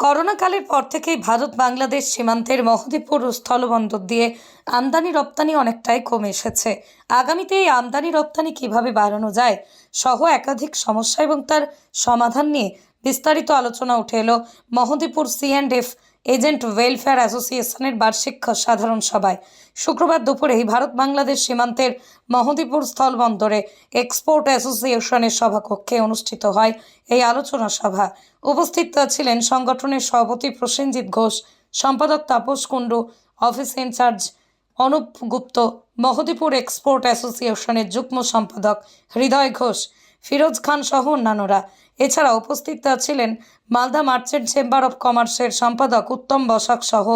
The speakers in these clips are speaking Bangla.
করোনাকালের পর থেকেই ভারত বাংলাদেশ সীমান্তের মহদীপুর স্থলবন্দর দিয়ে আমদানি রপ্তানি অনেকটাই কমে এসেছে। আগামীতে এই আমদানি রপ্তানি কীভাবে বাড়ানো যায় সহ একাধিক সমস্যা এবং তার সমাধান নিয়ে বিস্তারিত আলোচনা উঠে এলো Mahadipur C and F agent welfare অ্যাসোসিয়েশনের বার্ষিক সাধারণ সভায়। শুক্রবার দুপুরেই ভারত বাংলাদেশ সীমান্তের মহদীপুর স্থলবন্দরে এক্সপোর্ট অ্যাসোসিয়েশনের সভাকক্ষে অনুষ্ঠিত হয় এই আলোচনা সভা। উপস্থিত ছিলেন সংগঠনের সভাপতি প্রসেনজিৎ ঘোষ, সম্পাদক Tapas Kundu, office in charge Anup Gupta Mahadipur export অ্যাসোসিয়েশনের যুগ্ম সম্পাদক হৃদয় ঘোষ ফিরোজ খান সহ অন্যান্যরা। এছাড়া উপস্থিত ছিলেন মালদা মার্চেন্ট চেম্বার অব কমার্সের সম্পাদক উত্তম বসাক সহ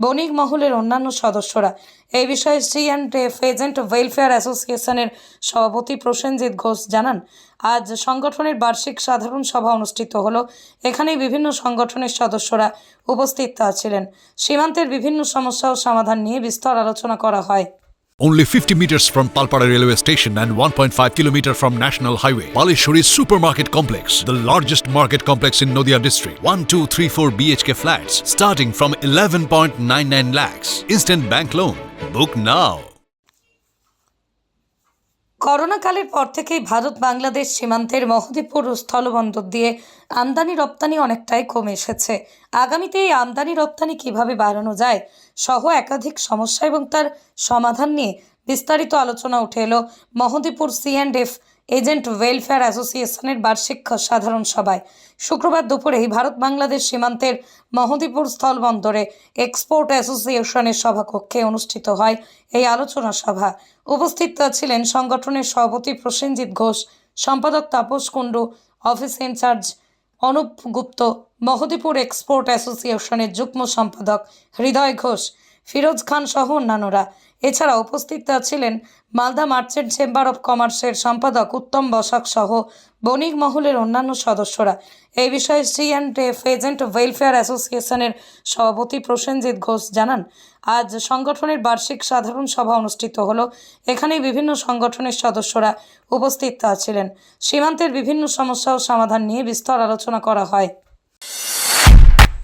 বণিক মহলের অন্যান্য সদস্যরা। এই বিষয়ে সি অ্যান্ড এজেন্ট ওয়েলফেয়ার অ্যাসোসিয়েশনের সভাপতি প্রসেনজিৎ ঘোষ জানান, আজ সংগঠনের বার্ষিক সাধারণ সভা অনুষ্ঠিত হল। এখানে বিভিন্ন সংগঠনের সদস্যরা উপস্থিত ছিলেন। সীমান্তের বিভিন্ন সমস্যা ও সমাধান নিয়ে বিস্তর আলোচনা করা হয়। Only 50 meters from Palpara railway station and 1.5 kilometer from National Highway. Palishuri Supermarket Complex, the largest market complex in Noida district. 1, 2, 3, 4 BHK flats starting from 11.99 lakhs. Instant bank loan. Book now. করোনাকালের পর থেকেই ভারত বাংলাদেশ সীমান্তের মহদীপুর স্থলবন্দর দিয়ে আমদানি রপ্তানি অনেকটাই কমে এসেছে। আগামীতে এই আমদানি রপ্তানি কীভাবে বাড়ানো যায়, সহ একাধিক সমস্যা এবং তার সমাধান নিয়ে বিস্তারিত আলোচনা উঠে এলো Mahadipur C and F agent welfare অ্যাসোসিয়েশনের বার্ষিক সাধারণ সভায়। শুক্রবার দুপুরেই ভারত বাংলাদেশ সীমান্তের মহদীপুর স্থলবন্দরে এক্সপোর্ট অ্যাসোসিয়েশনের সভাকক্ষে অনুষ্ঠিত হয় এই আলোচনা সভা। উপস্থিত ছিলেন সংগঠনের সভাপতি প্রসেনজিৎ ঘোষ, সম্পাদক Tapas Kundu, office in charge Anup Gupta Mahadipur export অ্যাসোসিয়েশনের যুগ্ম সম্পাদক হৃদয় ঘোষ ফিরোজ খান সহ অন্যান্যরা। এছাড়া উপস্থিত ছিলেন মালদা মার্চেন্ট চেম্বার অব কমার্সের সম্পাদক উত্তম বসাক সহ বণিক মহলের অন্যান্য সদস্যরা। এই বিষয়ে C and F agent welfare অ্যাসোসিয়েশনের সভাপতি প্রসেনজিৎ ঘোষ জানান, আজ সংগঠনের বার্ষিক সাধারণ সভা অনুষ্ঠিত হলো। এখানে বিভিন্ন সংগঠনের সদস্যরা উপস্থিত ছিলেন। সীমান্তের বিভিন্ন সমস্যা ও সমাধান নিয়ে বিস্তর আলোচনা করা হয়।